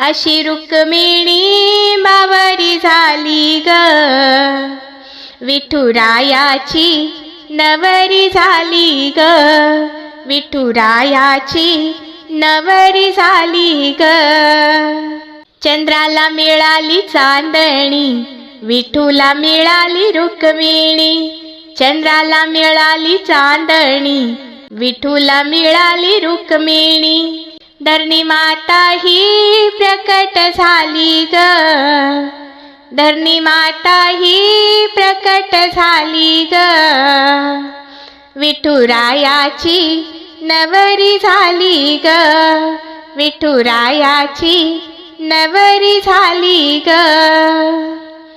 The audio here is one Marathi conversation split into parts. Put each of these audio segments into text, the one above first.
अशी रुक्मिणी मावरी झाली ग. विठुरायाची नवरी झाली ग. विठुरायाची नवरी झाली ग. चंद्राला मिळाली चांदणी विठूला मिळाली रुक्मिणी. चंद्राला मिळाली चांदणी विठूला मिळाली रुक्मिणी. धरणी माता ही प्रकट झाली ग. धरणी माता ही प्रकट झाली ग. विठुरायाची नवरी झाली ग. विठुरायाची नवरी झाली ग.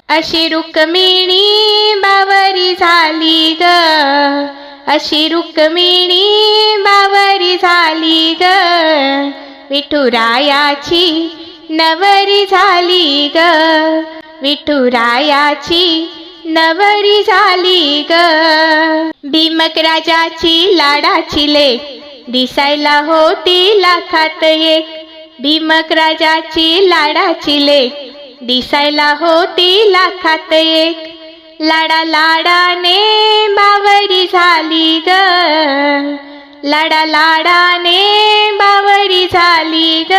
अशी रुक्मिणी बावरी झाली ग. अशी रुक्मिणी बावरी झाली ग. विठुरायाची नवरी झाली ग. विठुरायाची नवरी झाली ग. भीमक राजाची लाडाची लेक दिसायला होती लाखात एक. भीमक राजाची लाडाची लेक दिसायला होती लाखात एक. लाडा लाडाने बावरी झाली ग. लाडा लाडाने बावरी झाली ग.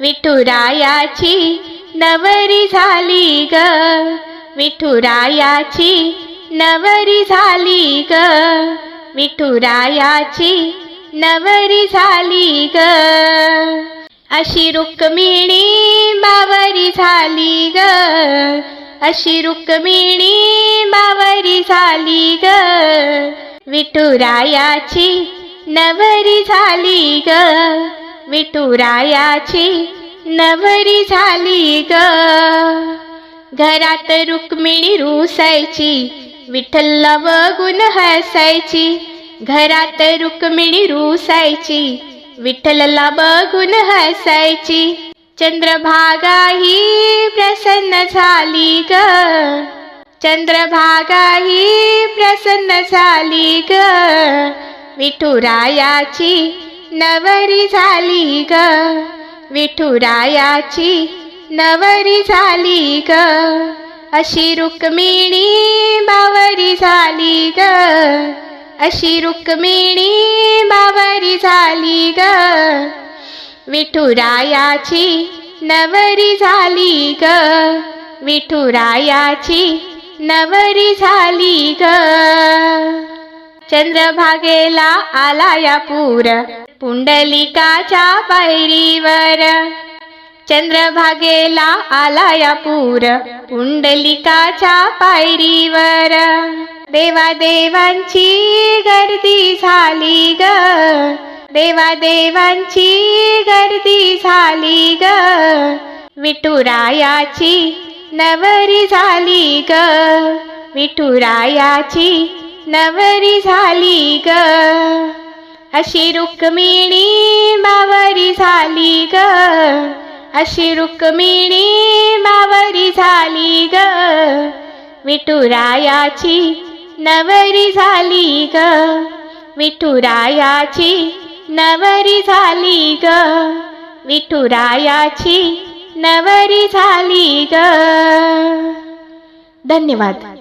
विठुरायाची नवरी झाली ग. विठुरायाची नवरी झाली ग. विठुरायाची नवरी झाली ग. अशी रुक्मिणी बावरी झाली ग. अशी रुक्मिणी बावरी झाली ग. विठुरायाची नवरी झाली ग. विठुरायाची नवरी झाली ग. घरात रुक्मिणी रुसायची विठ्ठल बघून हसायची. घरात रुक्मिणी रुसायची विठ्ठलला बघून हसायची. चंद्रभागा ही प्रसन्न झाली ग. चंद्रभागा ही प्रसन्न झाली ग. विठुरायाची नवरी झाली ग. विठुरायाची नवरी झाली ग. अशी रुक्मिणी बावरी झाली ग. अशी रुक्मिणी बावरी झाली ग. विठुरायाची नवरी झाली ग. विठुरायाची नवरी झाली ग. चंद्रभागेला आला या पूर पुंडलिकाच्या पायरीवर. चंद्रभागेला आला या पूर पुंडलिकाच्या पायरीवर. देवादेवांची गर्दी झाली ग. देवादेवांची गर्दी झाली ग. विठुरायाची नवरी झाली ग. विठुरायाची नवरी झाली ग. अशी रुक्मिणी बावरी झाली ग. अशी रुक्मिणी बावरी झाली ग. विठुरायाची नवरी झाली ग. विठुरायाची नवरी झाली ग. विठुरायाची नवरी झाली ग. धन्यवाद.